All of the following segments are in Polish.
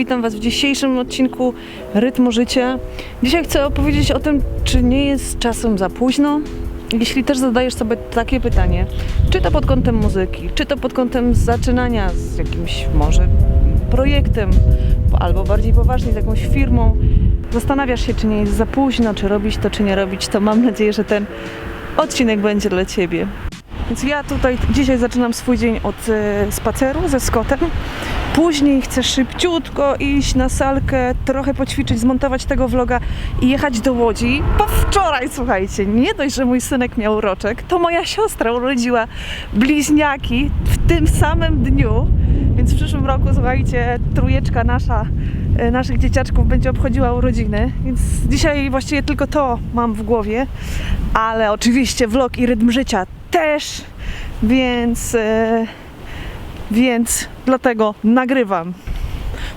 witam Was w dzisiejszym odcinku Rytmu Życia. Dzisiaj chcę opowiedzieć o tym, czy nie jest czasem za późno. Jeśli też zadajesz sobie takie pytanie, czy to pod kątem muzyki, czy to pod kątem zaczynania z jakimś może projektem, albo bardziej poważnie z jakąś firmą, zastanawiasz się, czy nie jest za późno, czy robić to, czy nie robić, to mam nadzieję, że ten odcinek będzie dla Ciebie. Więc ja tutaj dzisiaj zaczynam swój dzień od e, spaceru ze Scottem. Później chcę szybciutko iść na salkę, trochę poćwiczyć, zmontować tego vloga i jechać do Łodzi. Bo wczoraj, słuchajcie, nie dość, że mój synek miał roczek, to moja siostra urodziła bliźniaki w tym samym dniu. Więc w przyszłym roku, słuchajcie, trójeczka nasza, e, naszych dzieciaczków będzie obchodziła urodziny. Więc dzisiaj właściwie tylko to mam w głowie. Ale oczywiście vlog i rytm życia też, więc, e, więc dlatego nagrywam.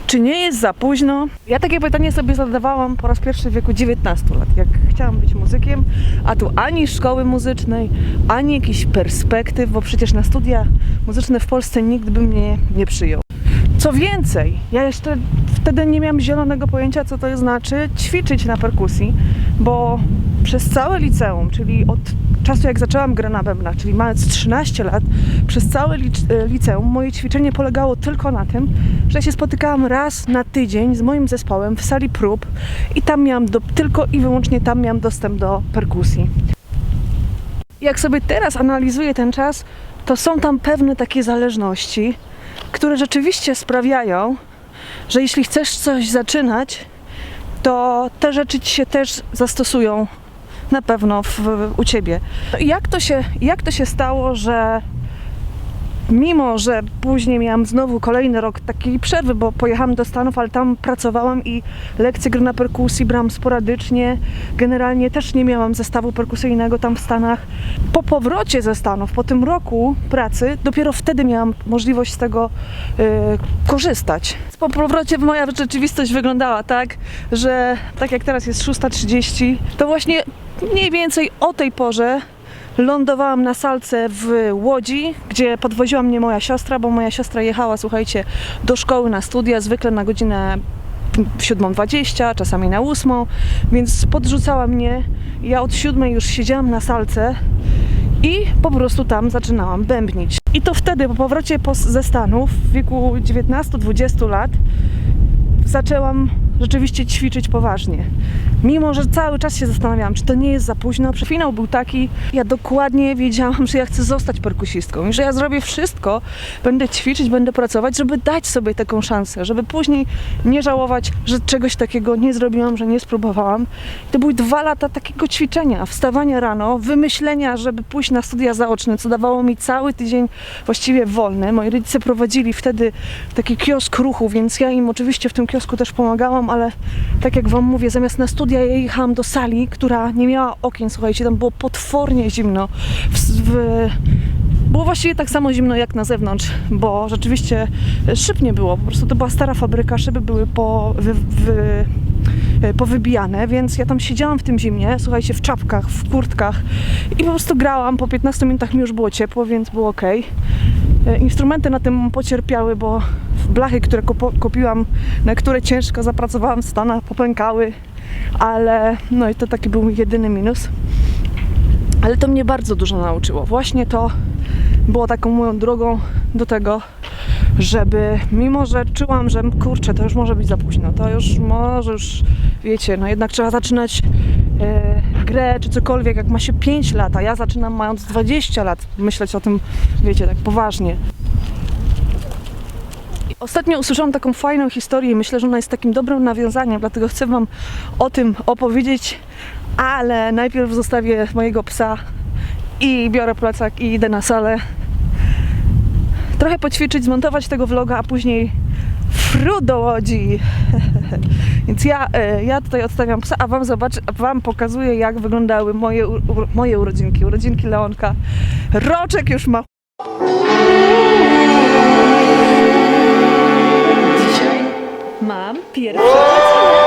Czy nie jest za późno? Ja takie pytanie sobie zadawałam po raz pierwszy w wieku 19 lat, jak chciałam być muzykiem, a tu ani szkoły muzycznej, ani jakichś perspektyw, bo przecież na studia muzyczne w Polsce nikt by mnie nie przyjął. Co więcej, ja jeszcze wtedy nie miałam zielonego pojęcia, co to znaczy ćwiczyć na perkusji, bo przez całe liceum, czyli od czasu jak zaczęłam grę na bębnach, czyli mając 13 lat, przez całe e, liceum moje ćwiczenie polegało tylko na tym, że się spotykałam raz na tydzień z moim zespołem w sali prób i tam miałam do, tylko i wyłącznie tam miałam dostęp do perkusji. Jak sobie teraz analizuję ten czas, to są tam pewne takie zależności, które rzeczywiście sprawiają, że jeśli chcesz coś zaczynać, to te rzeczy ci się też zastosują na pewno w, u ciebie. Jak to, się, jak to się stało, że mimo, że później miałam znowu kolejny rok takiej przerwy, bo pojechałam do Stanów, ale tam pracowałam i lekcje gry na perkusji brałam sporadycznie. Generalnie też nie miałam zestawu perkusyjnego tam w Stanach. Po powrocie ze Stanów, po tym roku pracy, dopiero wtedy miałam możliwość z tego y, korzystać. Po powrocie moja rzeczywistość wyglądała tak, że tak jak teraz jest 6.30, to właśnie mniej więcej o tej porze lądowałam na salce w Łodzi, gdzie podwoziła mnie moja siostra, bo moja siostra jechała, słuchajcie, do szkoły na studia, zwykle na godzinę 7.20, czasami na 8, więc podrzucała mnie. Ja od 7 już siedziałam na salce i po prostu tam zaczynałam bębnić. I to wtedy, po powrocie po, ze Stanów w wieku 19-20 lat, zaczęłam rzeczywiście ćwiczyć poważnie. Mimo, że cały czas się zastanawiałam, czy to nie jest za późno. Finał był taki, ja dokładnie wiedziałam, że ja chcę zostać perkusistką i że ja zrobię wszystko, będę ćwiczyć, będę pracować, żeby dać sobie taką szansę, żeby później nie żałować, że czegoś takiego nie zrobiłam, że nie spróbowałam. To były dwa lata takiego ćwiczenia, wstawania rano, wymyślenia, żeby pójść na studia zaoczne, co dawało mi cały tydzień właściwie wolny. Moi rodzice prowadzili wtedy taki kiosk ruchu, więc ja im oczywiście w tym kiosku też pomagałam, ale tak jak Wam mówię, zamiast na studia ja jechałam do sali, która nie miała okien, słuchajcie, tam było potwornie zimno. W, w, było właściwie tak samo zimno jak na zewnątrz, bo rzeczywiście szyb nie było, po prostu to była stara fabryka, szyby były po, wy, powybijane, więc ja tam siedziałam w tym zimnie, słuchajcie, w czapkach, w kurtkach i po prostu grałam, po 15 minutach mi już było ciepło, więc było ok. Instrumenty na tym pocierpiały, bo blachy, które kupiłam, na które ciężko zapracowałam w Stanach, popękały, ale no i to taki był jedyny minus. Ale to mnie bardzo dużo nauczyło. Właśnie to było taką moją drogą do tego, żeby mimo, że czułam, że kurczę, to już może być za późno, to już może już, wiecie, no jednak trzeba zaczynać e, grę czy cokolwiek, jak ma się 5 lat, a ja zaczynam mając 20 lat myśleć o tym, wiecie, tak poważnie. Ostatnio usłyszałam taką fajną historię i myślę, że ona jest takim dobrym nawiązaniem, dlatego chcę Wam o tym opowiedzieć, ale najpierw zostawię mojego psa i biorę plecak i idę na salę. Trochę poćwiczyć, zmontować tego vloga, a później fru do Łodzi. Więc ja, e, ja tutaj odstawiam psa, a Wam zobacz, wam pokazuję jak wyglądały moje, moje urodzinki, urodzinki Leonka. Roczek już ma mam pierwsze It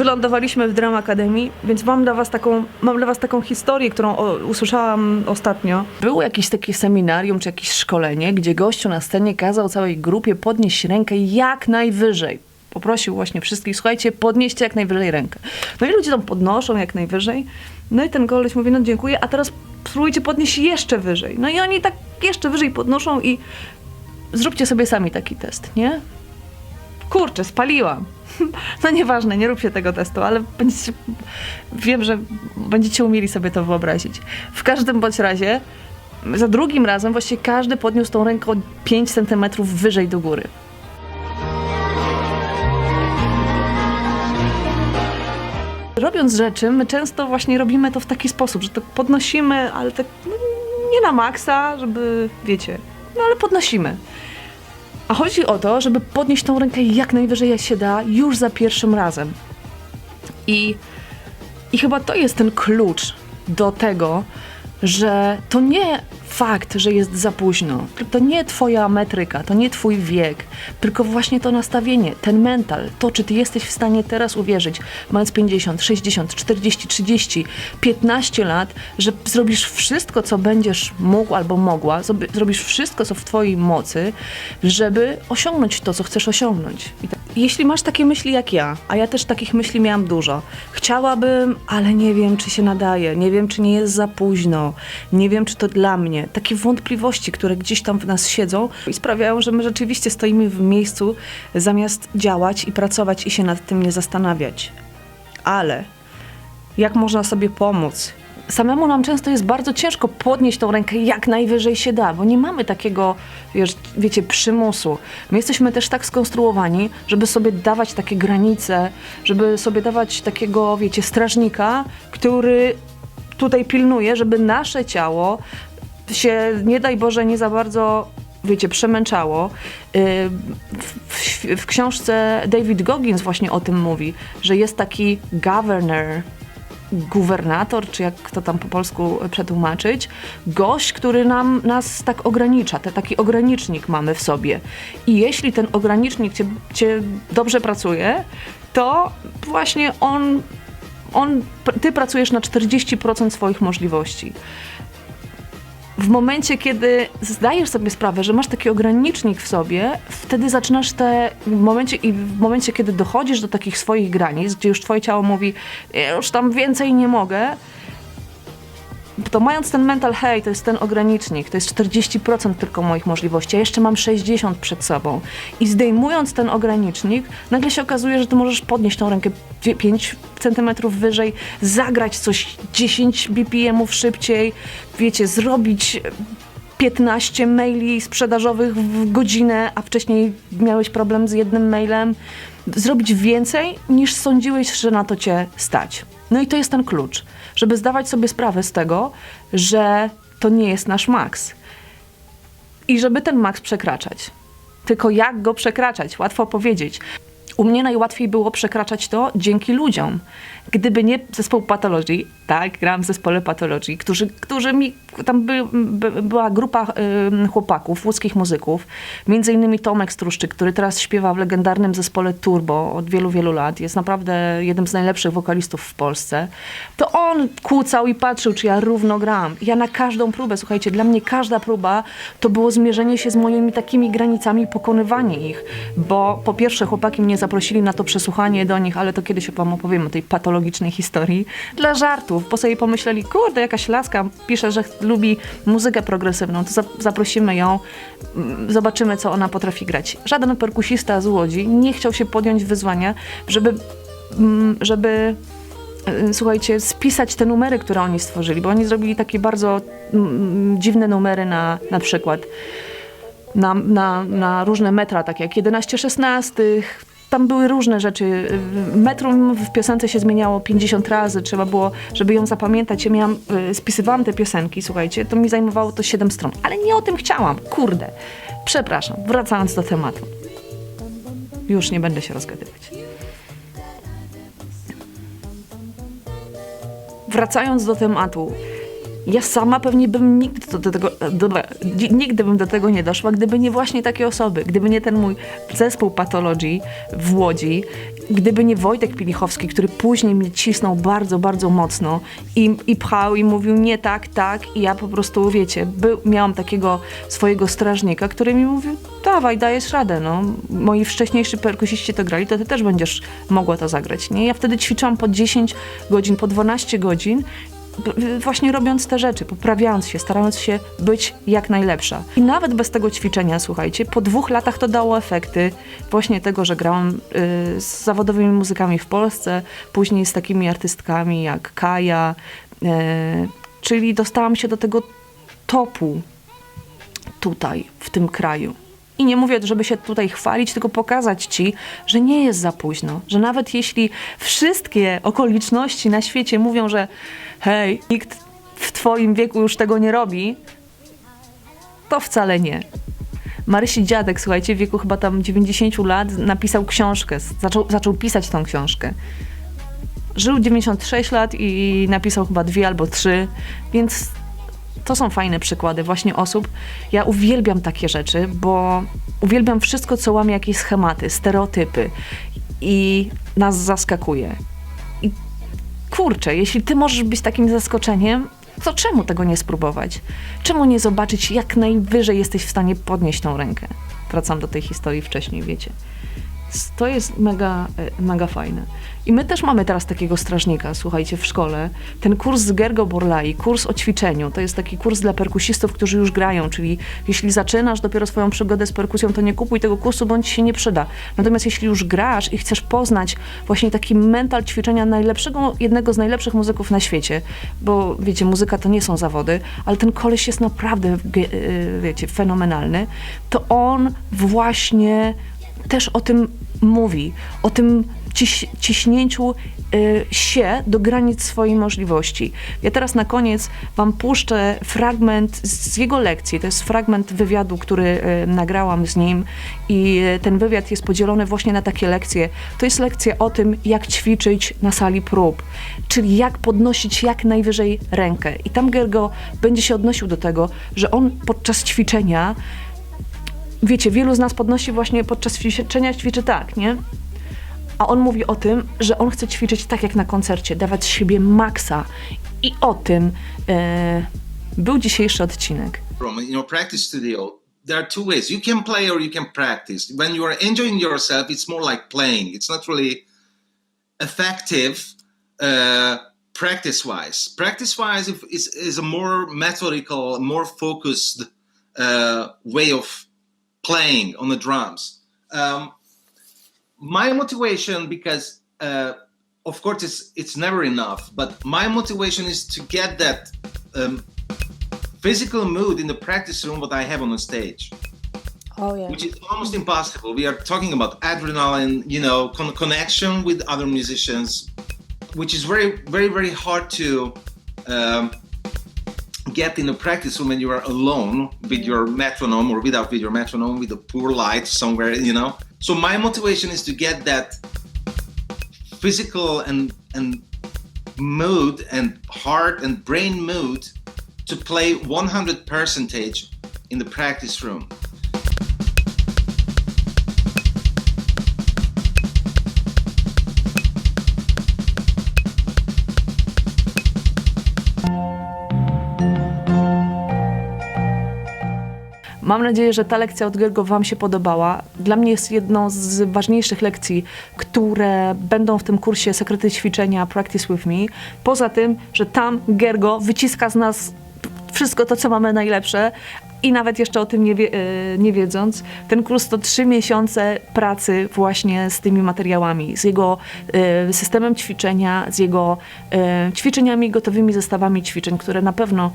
Wylądowaliśmy w Drama Academy, więc mam dla was taką, mam dla was taką historię, którą o, usłyszałam ostatnio. Było jakieś takie seminarium czy jakieś szkolenie, gdzie gościu na scenie kazał całej grupie podnieść rękę jak najwyżej. Poprosił właśnie wszystkich, słuchajcie, podnieście jak najwyżej rękę. No i ludzie tam podnoszą jak najwyżej. No i ten koleś mówi, no dziękuję, a teraz spróbujcie podnieść jeszcze wyżej. No i oni tak jeszcze wyżej podnoszą i zróbcie sobie sami taki test, nie? Kurczę, spaliłam. No nieważne, nie róbcie tego testu, ale będziecie, wiem, że będziecie umieli sobie to wyobrazić. W każdym bądź razie, za drugim razem właściwie każdy podniósł tą rękę o 5 cm wyżej do góry. Robiąc rzeczy, my często właśnie robimy to w taki sposób, że to podnosimy, ale tak no, nie na maksa, żeby, wiecie, no ale podnosimy. A chodzi o to, żeby podnieść tą rękę jak najwyżej jak się da, już za pierwszym razem. I, I chyba to jest ten klucz do tego, że to nie fakt, że jest za późno, to nie twoja metryka, to nie twój wiek, tylko właśnie to nastawienie, ten mental, to czy ty jesteś w stanie teraz uwierzyć, mając 50, 60, 40, 30, 15 lat, że zrobisz wszystko, co będziesz mógł albo mogła, zrobi- zrobisz wszystko, co w twojej mocy, żeby osiągnąć to, co chcesz osiągnąć. Tak- Jeśli masz takie myśli jak ja, a ja też takich myśli miałam dużo, chciałabym, ale nie wiem, czy się nadaje, nie wiem, czy nie jest za późno, nie wiem, czy to dla mnie. Takie wątpliwości, które gdzieś tam w nas siedzą i sprawiają, że my rzeczywiście stoimy w miejscu, zamiast działać i pracować i się nad tym nie zastanawiać. Ale jak można sobie pomóc. Samemu nam często jest bardzo ciężko podnieść tą rękę jak najwyżej się da, bo nie mamy takiego, wiesz, wiecie, przymusu. My jesteśmy też tak skonstruowani, żeby sobie dawać takie granice, żeby sobie dawać takiego, wiecie, strażnika, który tutaj pilnuje, żeby nasze ciało się, nie daj Boże, nie za bardzo, wiecie, przemęczało. Yy, W, w, w książce David Goggins właśnie o tym mówi, że jest taki governor, gubernator, czy jak to tam po polsku przetłumaczyć, gość, który nam, nas tak ogranicza, te, taki ogranicznik mamy w sobie. I jeśli ten ogranicznik cię, cię dobrze pracuje, to właśnie on, on, ty pracujesz na 40% swoich możliwości w momencie, kiedy zdajesz sobie sprawę, że masz taki ogranicznik w sobie, wtedy zaczynasz te w momencie i w momencie, kiedy dochodzisz do takich swoich granic, gdzie już twoje ciało mówi, "Ja już tam więcej nie mogę, to mając ten mental, hej, to jest ten ogranicznik, to jest 40% tylko moich możliwości, a jeszcze mam 60 przed sobą. I zdejmując ten ogranicznik, nagle się okazuje, że ty możesz podnieść tą rękę 5 centymetrów wyżej, zagrać coś 10 BPM-ów szybciej, wiecie, zrobić 15 maili sprzedażowych w godzinę, a wcześniej miałeś problem z jednym mailem, zrobić więcej niż sądziłeś, że na to cię stać. No i to jest ten klucz, żeby zdawać sobie sprawę z tego, że to nie jest nasz maks. I żeby ten maks przekraczać. Tylko jak go przekraczać? Łatwo powiedzieć. U mnie najłatwiej było przekraczać to dzięki ludziom. Gdyby nie zespół patologii, tak, grałam w zespole patologii, którzy, którzy mi, tam by, by, była grupa y, chłopaków, łódzkich muzyków, między innymi Tomek Struszczyk, który teraz śpiewa w legendarnym zespole Turbo od wielu, wielu lat, jest naprawdę jednym z najlepszych wokalistów w Polsce, to on kłócał i patrzył, czy ja równo gram. Ja na każdą próbę, słuchajcie, dla mnie każda próba to było zmierzenie się z moimi takimi granicami, pokonywanie ich, bo po pierwsze chłopaki mnie zaprosili na to przesłuchanie do nich, ale to kiedyś wam opowiem o tej patologicznej historii, dla żartów, bo sobie pomyśleli, kurde, jakaś laska pisze, że lubi muzykę progresywną, to za- zaprosimy ją, mm, zobaczymy, co ona potrafi grać. Żaden perkusista z Łodzi nie chciał się podjąć wyzwania, żeby, mm, żeby y, słuchajcie, spisać te numery, które oni stworzyli, bo oni zrobili takie bardzo mm, dziwne numery na, na przykład na, na, na różne metra, takie jak 11 szesnastych. Tam były różne rzeczy. Metrum w piosence się zmieniało 50 razy. Trzeba było, żeby ją zapamiętać. Ja miałam, y, spisywałam te piosenki, słuchajcie, to mi zajmowało to 7 stron. Ale nie o tym chciałam. Kurde. Przepraszam. Wracając do tematu. Już nie będę się rozgadywać. Wracając do tematu. Ja sama pewnie bym nigdy do, tego, do, nigdy bym do tego nie doszła, gdyby nie właśnie takie osoby, gdyby nie ten mój zespół patologii w Łodzi, gdyby nie Wojtek Pilichowski, który później mnie cisnął bardzo, bardzo mocno i, i pchał i mówił nie tak, tak i ja po prostu, wiecie, był, miałam takiego swojego strażnika, który mi mówił, dawaj, dajesz radę, no. Moi wcześniejsi perkusiści to grali, to ty też będziesz mogła to zagrać, nie? Ja wtedy ćwiczyłam po 10 godzin, po 12 godzin właśnie robiąc te rzeczy, poprawiając się, starając się być jak najlepsza. I nawet bez tego ćwiczenia, słuchajcie, po dwóch latach to dało efekty właśnie tego, że grałam y, z zawodowymi muzykami w Polsce, później z takimi artystkami jak Kaja, y, czyli dostałam się do tego topu tutaj, w tym kraju. I nie mówię, żeby się tutaj chwalić, tylko pokazać ci, że nie jest za późno. Że nawet jeśli wszystkie okoliczności na świecie mówią, że hej, nikt w twoim wieku już tego nie robi, to wcale nie. Marysi dziadek, słuchajcie, w wieku chyba tam 90 lat napisał książkę, zaczął, zaczął pisać tą książkę. Żył 96 lat i napisał chyba dwie albo trzy, więc to są fajne przykłady właśnie osób. Ja uwielbiam takie rzeczy, bo uwielbiam wszystko, co łamie jakieś schematy, stereotypy i nas zaskakuje. I kurczę, jeśli ty możesz być takim zaskoczeniem, to czemu tego nie spróbować? Czemu nie zobaczyć, jak najwyżej jesteś w stanie podnieść tą rękę? Wracam do tej historii wcześniej, wiecie. To jest mega, e, mega fajne. I my też mamy teraz takiego strażnika, słuchajcie, w szkole. Ten kurs z Gergo Borlai, kurs o ćwiczeniu, to jest taki kurs dla perkusistów, którzy już grają, czyli jeśli zaczynasz dopiero swoją przygodę z perkusją, to nie kupuj tego kursu, ci się nie przyda. Natomiast jeśli już grasz i chcesz poznać właśnie taki mental ćwiczenia najlepszego, jednego z najlepszych muzyków na świecie, bo wiecie, muzyka to nie są zawody, ale ten koleś jest naprawdę, ge- y, wiecie, fenomenalny, to on właśnie też o tym mówi, o tym ciś, ciśnięciu y, się do granic swojej możliwości. Ja teraz na koniec wam puszczę fragment z jego lekcji. To jest fragment wywiadu, który y, nagrałam z nim i y, ten wywiad jest podzielony właśnie na takie lekcje. To jest lekcja o tym, jak ćwiczyć na sali prób, czyli jak podnosić jak najwyżej rękę. I tam Gergo będzie się odnosił do tego, że on podczas ćwiczenia wiecie, wielu z nas podnosi właśnie podczas ćwiczenia, ćwiczy tak, nie? A on mówi o tym, że on chce ćwiczyć tak jak na koncercie, dawać z siebie maksa. I o tym e, był dzisiejszy odcinek. room, in your practice studio, there are two ways. You can play or you can practice. When you are enjoying yourself, it's more like playing. It's not really effective uh, practice wise. Practice wise is, is a more methodical, more focused uh, way of playing on the drums. Um, my motivation, because uh, of course it's it's never enough, but my motivation is to get that um, physical mood in the practice room what I have on the stage, Oh yeah. which is almost impossible. We are talking about adrenaline, you know, con- connection with other musicians, which is very, very, very hard to um, get in the practice room and you are alone with your metronome or without with your metronome with a poor light somewhere, you know. So my motivation is to get that physical and and mood and heart and brain mood to play 100 percentage in the practice room. Mam nadzieję, że ta lekcja od Gergo Wam się podobała. Dla mnie jest jedną z ważniejszych lekcji, które będą w tym kursie Sekrety Ćwiczenia Practice With Me. Poza tym, że tam Gergo wyciska z nas wszystko to, co mamy najlepsze i nawet jeszcze o tym nie, wie, e, nie wiedząc, ten kurs to trzy miesiące pracy właśnie z tymi materiałami, z jego e, systemem ćwiczenia, z jego e, ćwiczeniami, gotowymi zestawami ćwiczeń, które na pewno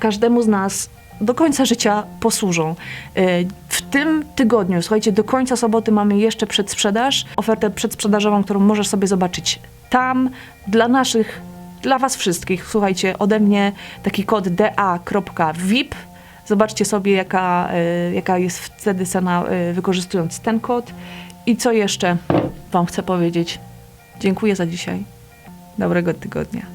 każdemu z nas do końca życia posłużą. E, W tym tygodniu, słuchajcie, do końca soboty mamy jeszcze przedsprzedaż, ofertę przedsprzedażową, którą możesz sobie zobaczyć tam dla naszych, dla was wszystkich. Słuchajcie, ode mnie taki kod da.vip. Zobaczcie sobie, jaka, e, jaka jest wtedy cena e, wykorzystując ten kod. I co jeszcze wam chcę powiedzieć? Dziękuję za dzisiaj. Dobrego tygodnia.